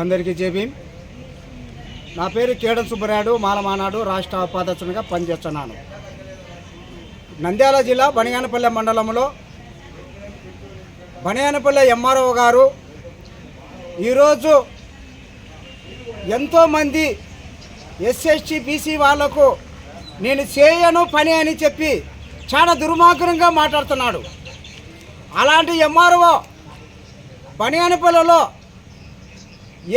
అందరికీ జేబీ నా పేరు కేడం సుబ్బరాయుడు మాలమానాడు రాష్ట్ర ఉపాధ్యక్షునిగా పనిచేస్తున్నాను. నంద్యాల జిల్లా బనియానపల్లె మండలంలో బనియానపల్లె ఎంఆర్ఓ గారు ఈరోజు ఎంతోమంది ఎస్ఎస్టీ బీసీ వాళ్ళకు నేను చేయను పని అని చెప్పి చాలా దుర్మార్గంగా మాట్లాడుతున్నాడు. అలాంటి ఎంఆర్ఓ బనియానపల్లెలో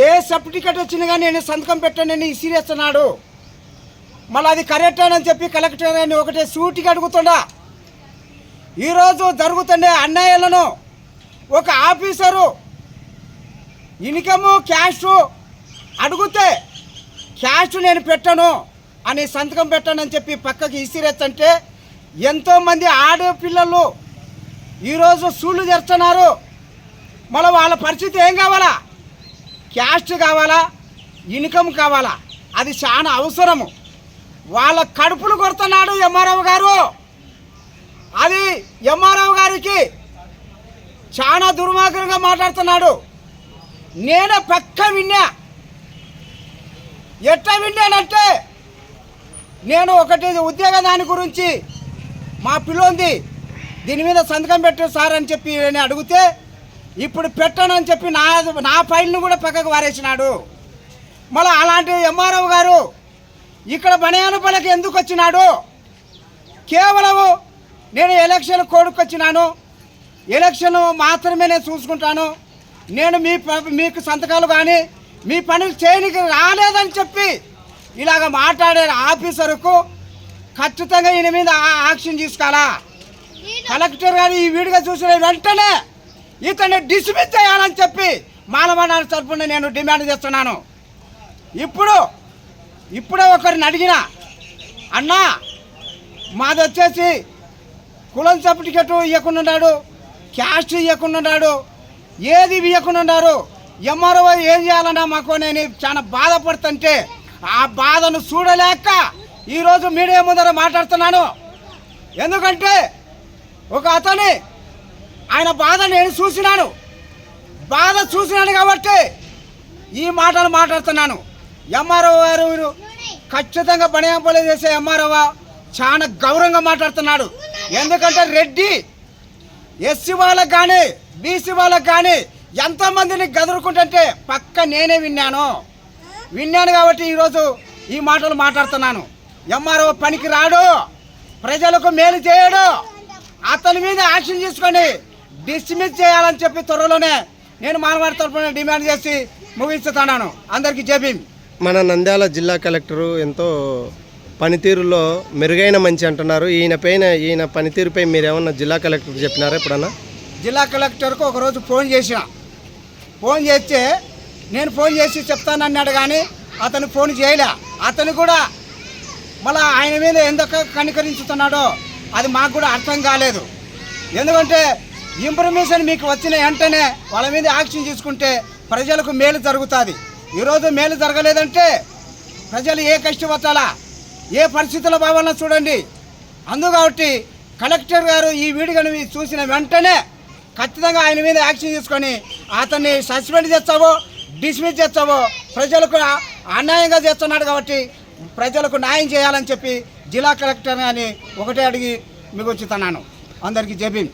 ఏ సర్టిఫికెట్ వచ్చినా కానీ నేను సంతకం పెట్టానని ఇసిరేస్తున్నాడు మళ్ళీ అది కరెక్ట్ అని చెప్పి కలెక్టర్ అని ఒకటే సూటికి అడుగుతుండా. ఈరోజు జరుగుతుండే అన్యాయాలను ఒక ఆఫీసరు ఇన్కము క్యాష్ అడిగితే క్యాష్ నేను పెట్టను అని సంతకం పెట్టానని చెప్పి పక్కకి ఇసిరేస్తంటే ఎంతోమంది ఆడపిల్లలు ఈరోజు సూళ్ళు తెరుస్తున్నారు. మళ్ళీ వాళ్ళ పరిస్థితి ఏం కావాలా? క్యాస్ట్ కావాలా? ఇన్కమ్ కావాలా? అది చాలా అవసరము. వాళ్ళ కడుపులు కొడుతున్నాడు ఎంఆర్ఓ గారు. అది ఎంఆర్ఓ గారికి చాలా దుర్మార్గంగా మాట్లాడుతున్నాడు. నేను పక్క విన్నా. ఎట్లా విన్నానంటే నేను ఒకటి ఉద్యోగ దాని గురించి మా పిల్లోంది దీని మీద సంతకం పెట్టారు సార్ అని చెప్పి నేను అడిగితే ఇప్పుడు పెట్టనని చెప్పి నా నా ఫైల్ను కూడా పక్కకు వారేసినాడు. మళ్ళీ అలాంటి ఎంఆర్ఓ గారు ఇక్కడ బనియానపల్లకి ఎందుకు వచ్చినాడు? కేవలము నేను ఎలక్షన్ కోడ్కి వచ్చినాను. ఎలక్షన్ మాత్రమే నేను చూసుకుంటాను. నేను మీ ప- మీకు సంతకాలు కానీ మీ పనులు చేయనికి రాలేదని చెప్పి ఇలాగ మాట్లాడే ఆఫీసర్కు ఖచ్చితంగా ఈయన మీద ఆ- యాక్షన్ తీసుకోవాలా? కలెక్టర్ గారు ఈ వీడియో చూసిన వెంటనే ఇతన్ని డిస్మిస్ చేయాలని చెప్పి మానవనాడు తరఫున నేను డిమాండ్ చేస్తున్నాను. ఇప్పుడు ఇప్పుడే ఒకరిని అడిగిన అన్నా మాది వచ్చేసి కులం సర్టిఫికెట్ ఇవ్వకుండా ఉన్నాడు క్యాస్ట్ ఇవ్వకుండా ఉన్నాడు ఏది ఇవ్వకుండా ఉన్నారు ఎంఆర్ఓ ఏం చేయాలన్నా మాకు నేను చాలా బాధపడుతుంటే ఆ బాధను చూడలేక ఈరోజు మీడియా ముందర మాట్లాడుతున్నాను. ఎందుకంటే ఒక అతని ఆయన బాధ నేను చూసినాను. బాధ చూసినాను కాబట్టి ఈ మాటలు మాట్లాడుతున్నాను. ఎంఆర్ఓ గారు వీరు ఖచ్చితంగా బనియాంపల్లి చేసే ఎంఆర్ఓ చాలా గౌరవంగా మాట్లాడుతున్నాడు. ఎందుకంటే రెడ్డి ఎస్సీ వాళ్ళకు కానీ బీసీ వాళ్ళకు కానీ ఎంతమందిని గదురుకుంటుంటే పక్క నేనే విన్నాను. విన్నాను కాబట్టి ఈరోజు ఈ మాటలు మాట్లాడుతున్నాను. ఎంఆర్ఓ పనికి రాడు ప్రజలకు మేలు చేయడు. అతని మీద యాక్షన్ తీసుకొని డిస్మిస్ చేయాలని చెప్పి త్వరలోనే నేను మానవాడి తరఫున డిమాండ్ చేసి ముగిస్తున్నాను అందరికీ జబీం మన నంద్యాల జిల్లా కలెక్టరు ఎంతో పనితీరులో మెరుగైన మంచి అంటున్నారు. ఈయన పైన ఈయన పనితీరుపై మీరు ఏమన్నా జిల్లా కలెక్టర్కి చెప్పినారా ఎప్పుడన్నా? జిల్లా కలెక్టర్కు ఒకరోజు ఫోన్ చేసిన. ఫోన్ చేస్తే నేను ఫోన్ చేసి చెప్తానన్నాడు కానీ అతను ఫోన్ చేయలే. అతను కూడా మళ్ళీ ఆయన మీద ఎందుకు కనికరించుతున్నాడో అది మాకు కూడా అర్థం కాలేదు. ఎందుకంటే ఇన్ఫర్మేషన్ మీకు వచ్చిన వెంటనే వాళ్ళ మీద యాక్షన్ తీసుకుంటే ప్రజలకు మేలు జరుగుతుంది. ఈరోజు మేలు జరగలేదంటే ప్రజలు ఏ కష్టపడాలా ఏ పరిస్థితుల్లో భావాలను చూడండి. అందు కాబట్టి కలెక్టర్ గారు ఈ వీడియోని చూసిన వెంటనే ఖచ్చితంగా ఆయన మీద యాక్షన్ తీసుకొని అతన్ని సస్పెండ్ చేస్తావో డిస్మిస్ చేస్తావో ప్రజలకు అన్యాయంగా చేస్తున్నాడు కాబట్టి ప్రజలకు న్యాయం చేయాలని చెప్పి జిల్లా కలెక్టర్ అని ఒకటే అడిగి మీకు వచ్చుతున్నాను అందరికీ జబీన్